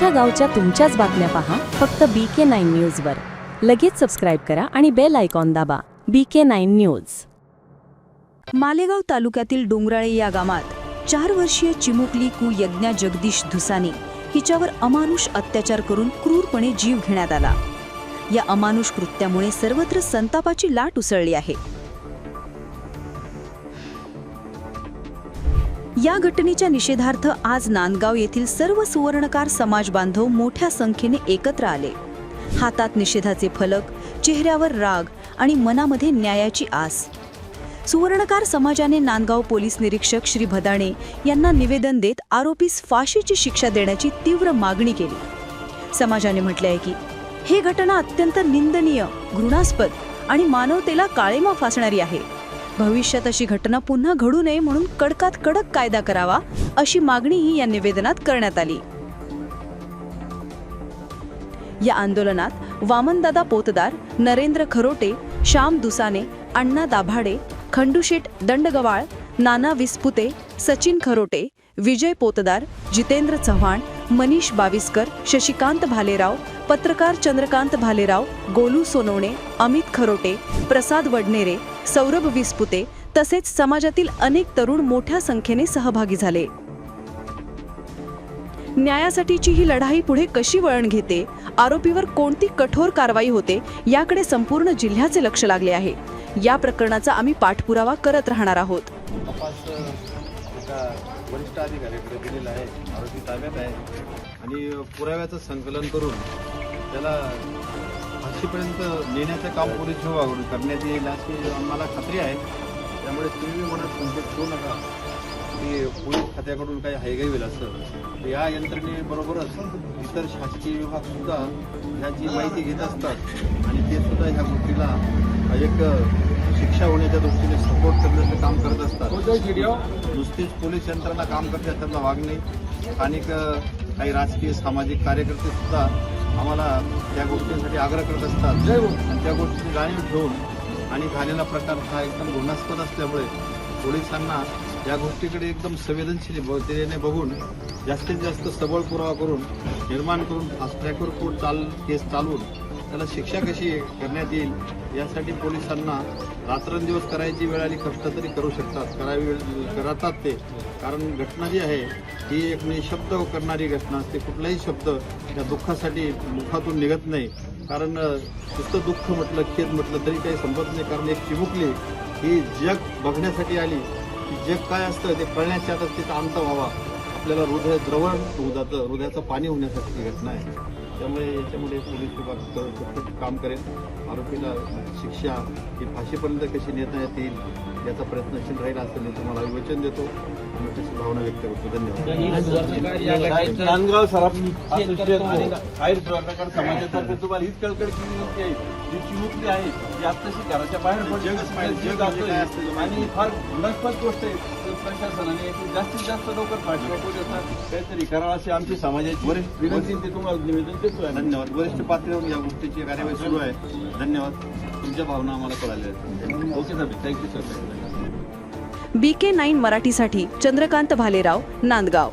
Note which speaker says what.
Speaker 1: तुमच्या गावच्या तुमच्याच बातम्या पहा. फक्त बी के नाईन न्यूजवर लगेच सबस्क्राईब करा आणि बेल आयकॉन दाबा. B K nine news
Speaker 2: Malegaon तालुक्यातील डोंगराळे या गावात चार वर्षीय चिमुकली कु यज्ञा जगदीश धुसाने हिच्यावर अमानुष अत्याचार करून क्रूरपणे जीव घेण्यात आला. या अमानुष कृत्यामुळे सर्वत्र संतापाची लाट उसळली आहे. या घटनेच्या निषेधार्थ आज नांदगाव येथील सर्व सुवर्णकार समाज बांधव मोठ्या संख्येने एकत्र आले. हातात निषेधाचे फलक चेहऱ्यावर राग आणि मनामध्ये न्यायाची आस. सुवर्णकार समाजाने नांदगाव पोलीस निरीक्षक श्री भदाणे यांना निवेदन देत आरोपीस फाशीची शिक्षा देण्याची तीव्र मागणी केली. समाजाने म्हटले आहे की हे घटना अत्यंत निंदनीय घृणास्पद आणि मानवतेला काळेमा फासणारी आहे. भविष्यात अशी घटना पुन्हा घडू नये म्हणून कडकात कडक कायदा करावा अशी मागणीही या निवेदनात करण्यात आली. या आंदोलनात वामनदादा पोतदार नरेंद्र खरोटे श्याम दुसाने अण्णा दाभाडे खंडूशेठ दंडगवाळ नाना विस्पुते सचिन खरोटे विजय पोतदार जितेंद्र चव्हाण मनीष बाविस्कर शशिकांत भालेराव पत्रकार चंद्रकांत भालेराव गोलू सोनवणे अमित खरोटे प्रसाद वडनेरे सौरभ विस्पुते तसेच समाजातील अनेक तरुण मोठ्या संख्येने सहभागी झाले. न्यायासाठीची ही लढाई पुढे कशी वळण घेते आरोपीवर कोणती कठोर कारवाई होते याकडे संपूर्ण जिल्ह्याचे लक्ष लागले आहे. या प्रकरणाचा आम्ही पाठपुरावा करत राहणार आहोत.
Speaker 3: वरिष्ठ अधिकाऱ्याकडे दिलेला आहे आरोपी ताब्यात आहे. आणि पुराव्याचं संकलन करून त्याला फाशीपर्यंत नेण्याचं काम पोलीस विभागाकडून करण्यात येईल अशी आम्हाला खात्री आहे. त्यामुळे तुम्ही मनात संकेत ठेवू नका. की पोलीस खात्याकडून काही हायगाई होईल असं. या यंत्रणेबरोबरच इतर शासकीय विभाग सुद्धा ह्याची माहिती घेत असतात. आणि ते सुद्धा ह्या गोष्टीला एक शिक्षा होण्याच्या दृष्टीने सपोर्ट करण्याचं काम करत असतात. नुसतीच पोलीस यंत्रणा काम करते त्यांना वागणे स्थानिक काही राजकीय सामाजिक कार्यकर्ते सुद्धा आम्हाला त्या गोष्टींसाठी आग्रह करत असतात. आणि त्या गोष्टीची जाणीव ठेवून आणि झालेला प्रकार हा एकदम गुन्हास्पद असल्यामुळे पोलिसांना या गोष्टीकडे एकदम संवेदनशीलतेने बघून जास्तीत जास्त सबळ पुरावा करून निर्माण करून फास्ट ट्रॅकवर कोर्ट चाल केस चालवून त्याला शिक्षा कशी करण्यात येईल यासाठी पोलिसांना रात्रंदिवस करायची वेळ आली कष्ट तरी करू शकतात करावी वेळ करतात ते. कारण घटना जी आहे ही एक निशब्द करणारी घटना असते. कुठलाही शब्द त्या दुःखासाठी मुखातून निघत नाही. कारण नुसतं दुःख म्हटलं खेद म्हटलं तरी काही संपत नाही. कारण एक चिमुकली ही जग बघण्यासाठी आली. की जग काय असतं ते कळण्याच्या आतच तिचा अंत व्हावा. आपल्याला हृदय द्रवण होऊ जातं. हृदयाचं पाणी होण्यासाठी घटना आहे. त्यामुळे याच्यामध्ये पोलीस विभाग काम करेल. आरोपीला शिक्षा ही फाशीपर्यंत कशी नेता येईल याचा प्रयत्नशील राहील असं मी तुम्हाला वचन देतो. आणि तशी भावना व्यक्त करतो. धन्यवाद.
Speaker 4: नांदगाव सराफ प्रकार समाजातर्फे तुम्हाला हीच कळकळ की विनंती आहे जी चिमुकली आहे. ती आत्ताशी घराच्या बाहेर जग
Speaker 3: जग
Speaker 4: आणि फार गुणास्पद गोष्ट आहे. प्रशासनाने जास्तीत जास्त लवकर करतात काहीतरी करावं अशी आमची समाजाची
Speaker 3: वरिष्ठ-
Speaker 4: विनंती ते तुम्हाला निवेदन देतोय
Speaker 3: धन्यवाद. वरिष्ठ पातळीवर या गोष्टीची कार्यवाही सुरू आहे. धन्यवाद. तुमच्या भावना आम्हाला कळाल्या. आहेत
Speaker 4: okay sir thank you sir
Speaker 2: B K nine मराठीसाठी चंद्रकांत भालेराव नांदगाव.